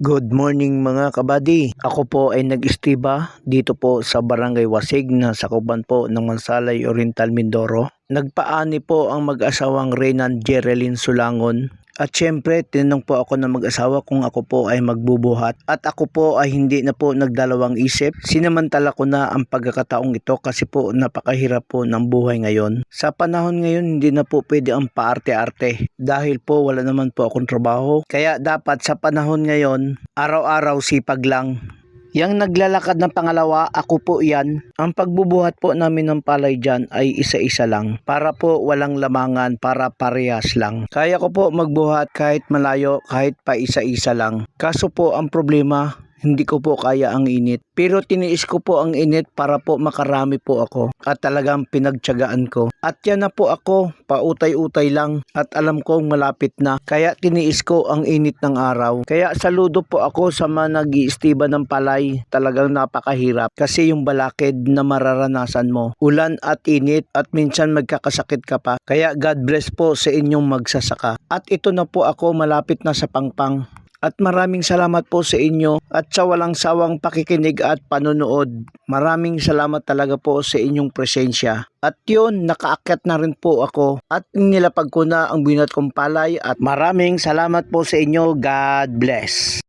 Good morning mga kabady. Ako po ay nag-istiba dito po sa Barangay Wasig na sakuban po ng Mansalay Oriental Mindoro. Nagpaani po ang mag-asawang Renan Jereline Sulangon. At syempre, tinanong po ako ng mag-asawa kung ako po ay magbubuhat. At ako po ay hindi na po nagdalawang isip. Sinamantala ko na ang pagkakataong ito kasi po napakahirap po ng buhay ngayon. Sa panahon ngayon, hindi na po pwede ang paarte-arte. Dahil po wala naman po akong trabaho. Kaya dapat sa panahon ngayon, araw-araw sipag lang. Yang naglalakad ng pangalawa, ako po yan. Ang pagbubuhat po namin ng palay dyan ay isa-isa lang. Para po walang lamangan, para parehas lang. Kaya ko po magbuhat kahit malayo, kahit pa isa-isa lang. Kaso po ang problema, hindi ko po kaya ang init. Pero tiniis ko po ang init para po makarami po ako. At talagang pinagtyagaan ko. At yan na po ako, pautay-utay lang. At alam kong malapit na. Kaya tiniis ko ang init ng araw. Kaya saludo po ako sa mga nag ng palay. Talagang napakahirap. Kasi yung balakid na mararanasan mo. Ulan at init at minsan magkakasakit ka pa. Kaya God bless po sa inyong magsasaka. At ito na po ako malapit na sa pangpang. At maraming salamat po sa inyo at sa walang sawang pakikinig at panonood. Maraming salamat talaga po sa inyong presensya. At yun, nakaakyat na rin po ako at nilapag ko na ang binat kong palay at maraming salamat po sa inyo. God bless.